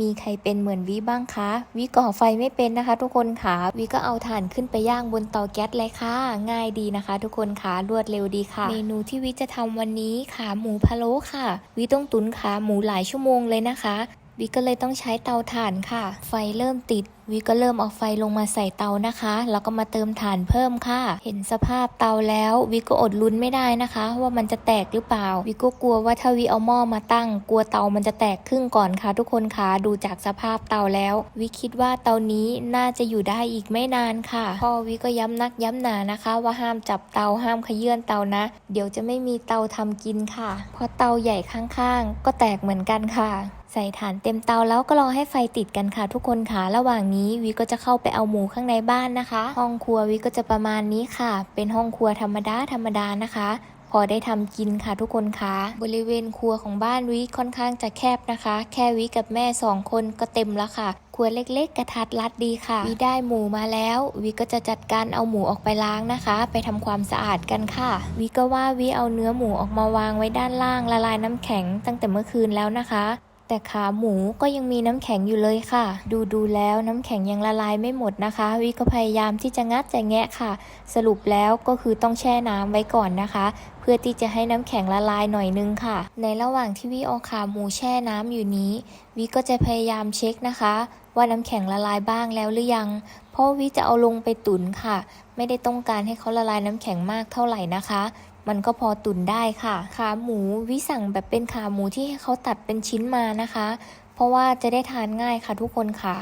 มีใครเป็นเหมือนวิบ้างคะ วิก่อไฟไม่เป็นนะคะ ทุกคนค่ะ วิก็เอาถ่านขึ้นไปย่างบนเตาแก๊สเลยค่ะ ง่ายดีนะคะ ทุกคนค่ะ รวดเร็วดีค่ะ เมนูที่วิจะทำวันนี้ขาหมูพะโล้ค่ะ วิต้องตุ๋นขาหมูหลายชั่วโมงเลยนะคะ วิก็เลยต้องใช้เตาถ่านค่ะ ไฟเริ่มติดวิก็เริ่มเอาไฟลงมาใส่เตานะคะ แล้วก็มาเติมถ่านเพิ่มค่ะ เห็นสภาพเตาแล้ววิก็อดลุ้นไม่ได้นะคะ ว่ามันจะแตกหรือเปล่า วิก็กลัวว่าถ้าวิเอาหม้อมาตั้ง กลัวเตามันจะแตกครึ่งก่อนค่ะ ทุกคนคะดูจากสภาพเตาแล้ว วิคิดว่าเตานี้น่าจะอยู่ได้อีกไม่นานค่ะพ่อวิก็ย้ำนักย้ำหนานะคะ ว่าห้ามจับเตาห้ามขยื่นเตานะ เดี๋ยวจะไม่มีเตาทำกินค่ะเพราะเตาใหญ่ข้างๆ ก็แตกเหมือนกันค่ะ ใส่ถ่านเต็มเตาแล้วก็รอให้ไฟติดกันค่ะ ทุกคนค่ะระหว่างนี้วิก็จะเข้าไปเอาหมูข้างในบ้านนะคะ ห้องครัววิก็จะประมาณนี้ค่ะ เป็นห้องครัวธรรมดาธรรมดานะคะพอได้ทำกินค่ะทุกคนคะบริเวณครัวของบ้านวิค่อนข้างจะแคบนะคะ แค่วิกับแม่สองคนก็เต็มแล้วค่ะ ครัวเล็กๆ กระทัดรัดดีค่ะวิได้หมูมาแล้ววิก็จะจัดการเอาหมูออกไปล้างนะคะ ไปทำความสะอาดกันค่ะวิก็ว่าวิเอาเนื้อหมูออกมาวางไว้ด้านล่างละลายน้ำแข็งตั้งแต่เมื่อคืนแล้วนะคะ แต่ขาหมูก็ยังมีน้ำแข็งอยู่เลยค่ะ ดูดูแล้วน้ำแข็งยังละลายไม่หมดนะคะ วิก็พยายามที่จะงัดจะแงะค่ะ สรุปแล้วก็คือต้องแช่น้ำไว้ก่อนนะคะ เพื่อที่จะให้น้ำแข็งละลายหน่อยนึงค่ะ ในระหว่างที่วิเอาขาหมูแช่น้ำอยู่นี้ วิก็จะพยายามเช็คนะคะ ว่าน้ำแข็งละลายบ้างแล้วหรือยัง เพราะวิจะเอาลงไปตุ๋นค่ะ ไม่ได้ต้องการให้เขาละลายน้ำแข็งมากเท่าไหร่นะคะ มันก็พอตุ่นได้ค่ะ ขาหมูวิสั่งแบบเป็นขาหมูที่ให้เขาตัดเป็นชิ้นมานะคะ เพราะว่าจะได้ทานง่ายค่ะทุกคนค่ะ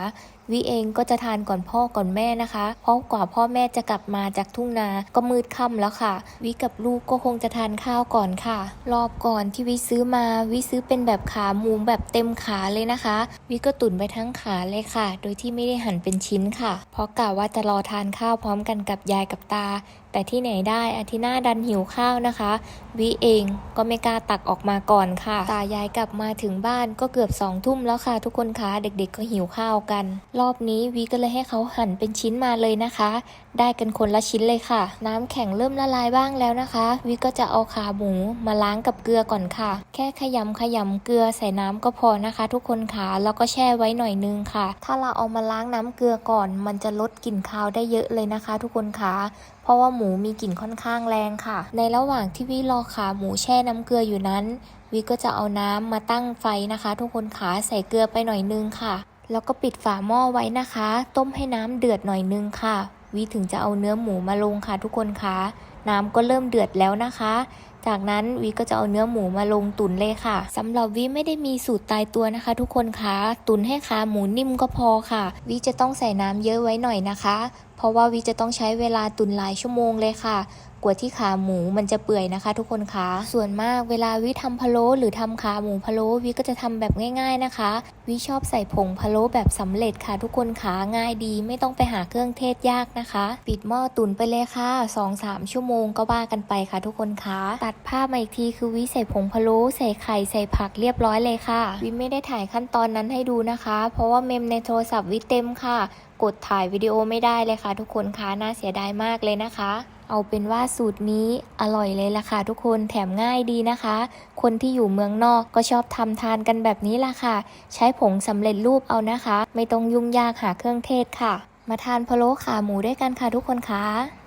วิเองก็จะทานก่อนพ่อก่อนแม่นะคะ เพราะกว่าพ่อแม่จะกลับมาจากทุ่งนา ก็มืดค่ำแล้วค่ะ วิกับลูกก็คงจะทานข้าวก่อนค่ะ รอบก่อนที่วิซื้อมา วิซื้อเป็นแบบขาหมูแบบเต็มขาเลยนะคะ วิก็ตุ๋นไปทั้งขาเลยค่ะ โดยที่ไม่ได้หั่นเป็นชิ้นค่ะ เพราะกะว่าจะรอทานข้าวพร้อมกันกับยายกับตา แต่ที่ไหนได้อาทิน่าดันหิวข้าวนะคะ วิเองก็ไม่กล้าตักออกมาก่อนค่ะ ตายายกลับมาถึงบ้านก็เกือบสองทุ่มแล้วค่ะ ทุกคนคะเด็กๆก็หิวข้าวกันรอบนี้วิก็เลยให้เขาหั่นเป็นชิ้นมาเลยนะคะ ได้กันคนละชิ้นเลยค่ะ น้ำแข็งเริ่มละลายบ้างแล้วนะคะวิก็จะเอาขาหมูมาล้างกับเกลือก่อนค่ะ แค่ขยำขยำเกลือใส่น้ำก็พอนะคะ ทุกคนค่ะแล้วก็แช่ไว้หน่อยนึงค่ะ ถ้าเราเอามาล้างน้ำเกลือก่อน มันจะลดกลิ่นคาวได้เยอะเลยนะคะ ทุกคนค่ะเพราะว่าหมูมีกลิ่นค่อนข้างแรงค่ะ ในระหว่างที่วิรอขาหมูแช่น้ำเกลืออยู่นั้นวิก็จะเอาน้ำมาตั้งไฟนะคะ ทุกคนขาใส่เกลือไปหน่อยนึงค่ะ แล้วก็ปิดฝาหม้อไว้นะคะ ต้มให้น้ำเดือดหน่อยนึงค่ะ วิถึงจะเอาเนื้อหมูมาลงค่ะทุกคนคะน้ำก็เริ่มเดือดแล้วนะคะ จากนั้นวิก็จะเอาเนื้อหมูมาลงตุ๋นเลยค่ะสำหรับวิไม่ได้มีสูตรตายตัวนะคะ ทุกคนคะตุ๋นให้ขาหมูนิ่มก็พอค่ะวิจะต้องใส่น้ำเยอะไว้หน่อยนะคะ เพราะว่าวิจะต้องใช้เวลาตุ๋นหลายชั่วโมงเลยค่ะกว่าที่ขาหมูมันจะเปื่อยนะคะ ทุกคนคะ ส่วนมากเวลาวิทำพะโล้หรือทำขาหมูพะโล้วิก็จะทำแบบง่าย ๆนะคะ วิชอบใส่ผงพะโล้แบบสำเร็จค่ะ ทุกคนคะง่ายดีไม่ต้องไปหาเครื่องเทศยากนะคะ ปิดหม้อตุ๋นไปเลยค่ะ2-3ชั่วโมงก็ว่ากันไปค่ะ ทุกคนคะตัดภาพมาอีกทีคือวิใส่ผงพะโล้ใส่ไข่ใส่ผักเรียบร้อยเลยค่ะ วิไม่ได้ถ่ายขั้นตอนนั้นให้ดูนะคะ เพราะว่าเมมในโทรศัพท์วิเต็มค่ะ กดถ่ายวิดีโอไม่ได้เลยค่ะ ทุกคนคะน่าเสียดายมากเลยนะคะเอาเป็นว่าสูตรนี้อร่อยเลยล่ะค่ะทุกคนแถมง่ายดีนะคะ คนที่อยู่เมืองนอกก็ชอบทำทานกันแบบนี้ล่ะค่ะ ใช้ผงสำเร็จรูปเอานะคะ ไม่ต้องยุ่งยากหาเครื่องเทศค่ะ มาทานพะโล้ขาหมูด้วยกันค่ะทุกคนคะ